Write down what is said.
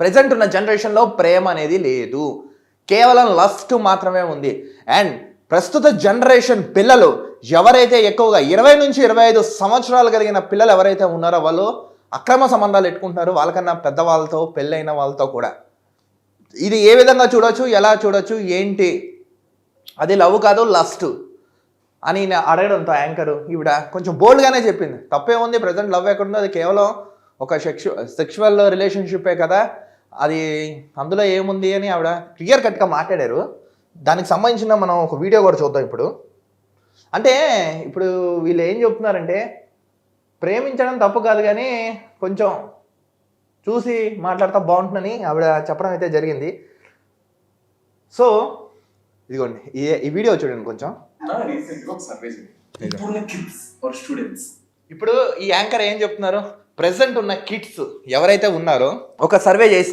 Present ఉన్న జనరేషన్లో ప్రేమ అనేది లేదు. కేవలం లస్ట్ మాత్రమే ఉంది. అండ్ ప్రస్తుత జనరేషన్ పిల్లలు ఎవరైతే ఎక్కువగా ఇరవై నుంచి ఇరవై ఐదు సంవత్సరాలు కలిగిన పిల్లలు ఎవరైతే ఉన్నారో వాళ్ళు అక్రమ సంబంధాలు పెట్టుకుంటున్నారు వాళ్ళకన్నా పెద్దవాళ్ళతో పెళ్ళైన వాళ్ళతో కూడా. ఇది ఏ విధంగా చూడొచ్చు ఎలా చూడొచ్చు ఏంటి? అది లవ్ కాదు లస్ట్ అని నేను అడగడంతో యాంకరు ఈవిడ కొంచెం బోల్డ్గానే చెప్పింది. తప్పే ఉంది ప్రజెంట్ లవ్ ఎక్కడుందో అది కేవలం ఒక సెక్షు సెక్షువల్ రిలేషన్షిప్పే కదా. అది అందులో ఏముంది అని ఆవిడ క్లియర్ కట్గా మాట్లాడారు. దానికి సంబంధించిన మనం ఒక వీడియో కూడా చూద్దాం ఇప్పుడు. అంటే ఇప్పుడు వీళ్ళు ఏం చెప్తున్నారంటే ప్రేమించడం తప్పు కాదు కానీ కొంచెం చూసి మాట్లాడితే బాగుంటుందని ఆవిడ చెప్పడం అయితే జరిగింది. సో ఇదిగోండి ఈ ఈ వీడియో చూడండి కొంచెం. ఇప్పుడు ఈ యాంకర్ ఏం చెప్తున్నారు? ప్రెసెంట్ ఉన్న కిడ్స్ ఎవరైతే ఉన్నారో ఒక సర్వే చేసి